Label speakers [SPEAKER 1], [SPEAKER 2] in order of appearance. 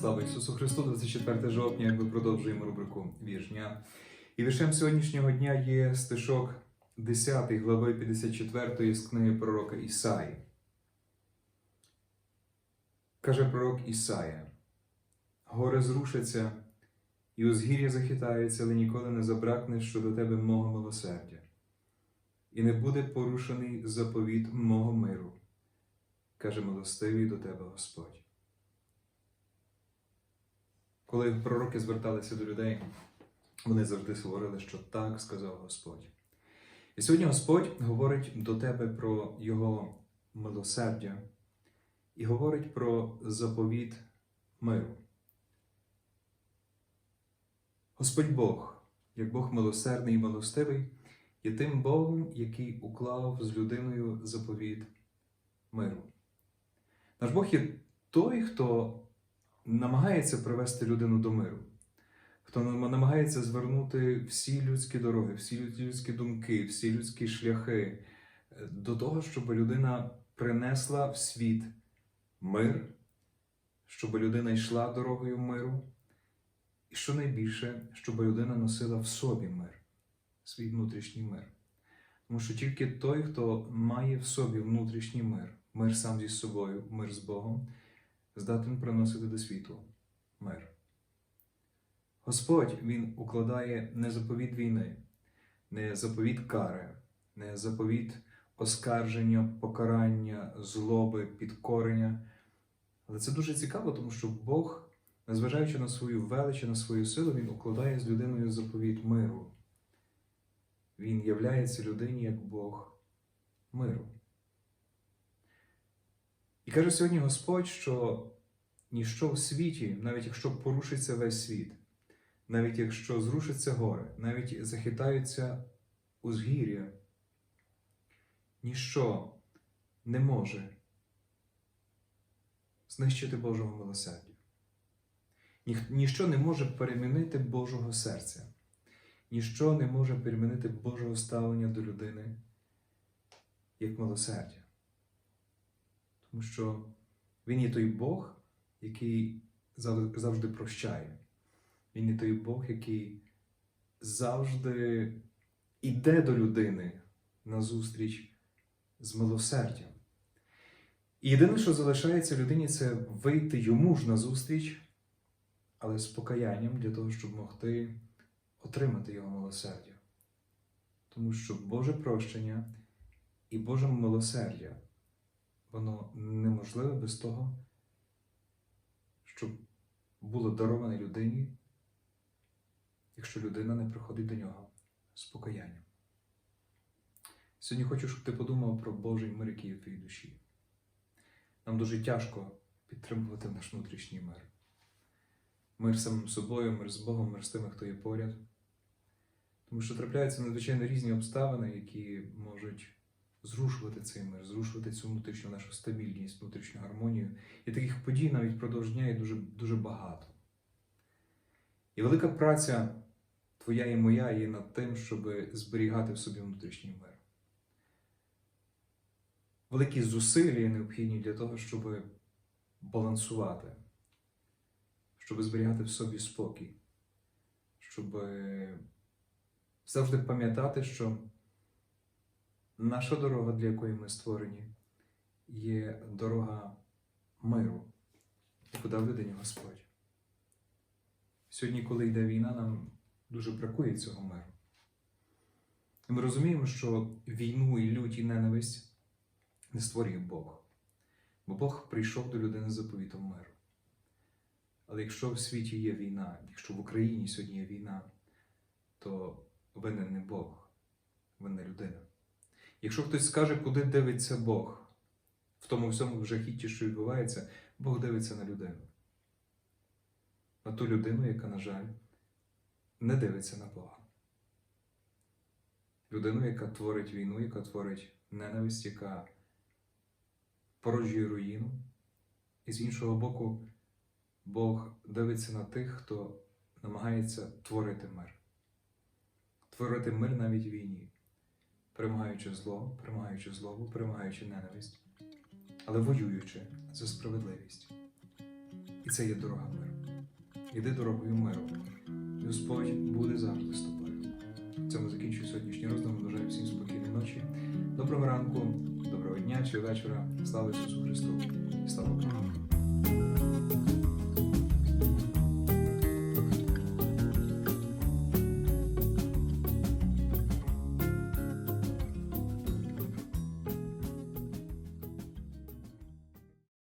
[SPEAKER 1] Слава Ісусу Христу, 24 жовтня, ми продовжуємо рубрику Вірш. І віршем сьогоднішнього дня є стишок 10 глави 54 з книги пророка Ісаї. Каже пророк Ісая: Гори зрушаться, і узгір'я захитається, але ніколи не забракне щодо тебе мого милосердя, і не буде порушений заповіт мого миру, каже милостивий до тебе Господь. Коли пророки зверталися до людей, вони завжди говорили, що так сказав Господь. І сьогодні Господь говорить до тебе про Його милосердя і говорить про заповіт миру. Господь Бог, як Бог милосердний і милостивий, є тим Богом, який уклав з людиною заповіт миру. Наш Бог є той, хто намагається привести людину до миру, хто намагається звернути всі людські дороги, всі людські думки, всі людські шляхи е, до того, щоб людина принесла в світ мир, щоб людина йшла дорогою миру, і що найбільше, щоб людина носила в собі мир, свій внутрішній мир. Тому що тільки той, хто має в собі внутрішній мир, мир сам зі собою, мир з Богом, здатен приносити до світу мир. Господь Він укладає не заповіт війни, не заповіт кари, не заповіт оскарження, покарання, злоби, підкорення. Але це дуже цікаво, тому що Бог, незважаючи на свою велич на свою силу, Він укладає з людиною заповіт миру. Він являється людині як Бог миру. І каже сьогодні Господь, що ніщо в світі, навіть якщо порушиться весь світ, навіть якщо зрушаться гори, навіть захитаються узгір'я, ніщо не може знищити Божого милосердя. Ніщо не може перемінити Божого серця, ніщо не може перемінити Божого ставлення до людини як милосердя. Тому що Він є той Бог, який завжди прощає. Він є той Бог, який завжди іде до людини на зустріч з милосердям. І єдине, що залишається людині, це вийти йому ж на зустріч, але з покаянням для того, щоб могти отримати його милосердя. Тому що Боже прощення і Боже милосердя воно неможливе без того, щоб було дароване людині, якщо людина не приходить до нього з покаянням. Сьогодні хочу, щоб ти подумав про Божий мир, який є в твоїй душі. Нам дуже тяжко підтримувати наш внутрішній мир. Мир самим собою, мир з Богом, мир з тими, хто є поряд. Тому що трапляються надзвичайно різні обставини, які можуть зрушувати цей мир, зрушувати цю внутрішню нашу стабільність, внутрішню гармонію. І таких подій навіть впродовж дня є дуже, дуже багато. І велика праця твоя і моя є над тим, щоб зберігати в собі внутрішній мир. Великі зусилля необхідні для того, щоб балансувати, щоб зберігати в собі спокій, щоб завжди пам'ятати, що наша дорога, для якої ми створені, є дорога миру, яку дав людині Господь. Сьогодні, коли йде війна, нам дуже бракує цього миру. І ми розуміємо, що війну і лють і ненависть не створює Бог. Бо Бог прийшов до людини з заповітом миру. Але якщо в світі є війна, якщо в Україні сьогодні є війна, то винен не Бог, винна людина. Якщо хтось скаже, куди дивиться Бог, в тому всьому жахітті, що відбувається, Бог дивиться на людину. На ту людину, яка, на жаль, не дивиться на Бога. Людину, яка творить війну, яка творить ненависть, яка породжує руїну. І з іншого боку, Бог дивиться на тих, хто намагається творити мир. Творити мир навіть в війні, перемагаючи зло, перемагаючи злобу, перемагаючи ненависть, але воюючи за справедливість. І це є дорога миру. іди дорогою миру. Господь буде завжди з тобою. Цьому закінчую сьогоднішній роздум. Бажаю всім спокійної ночі. Доброго ранку, доброго дня чи вечора. Слава Ісусу Христу! Слава Богу!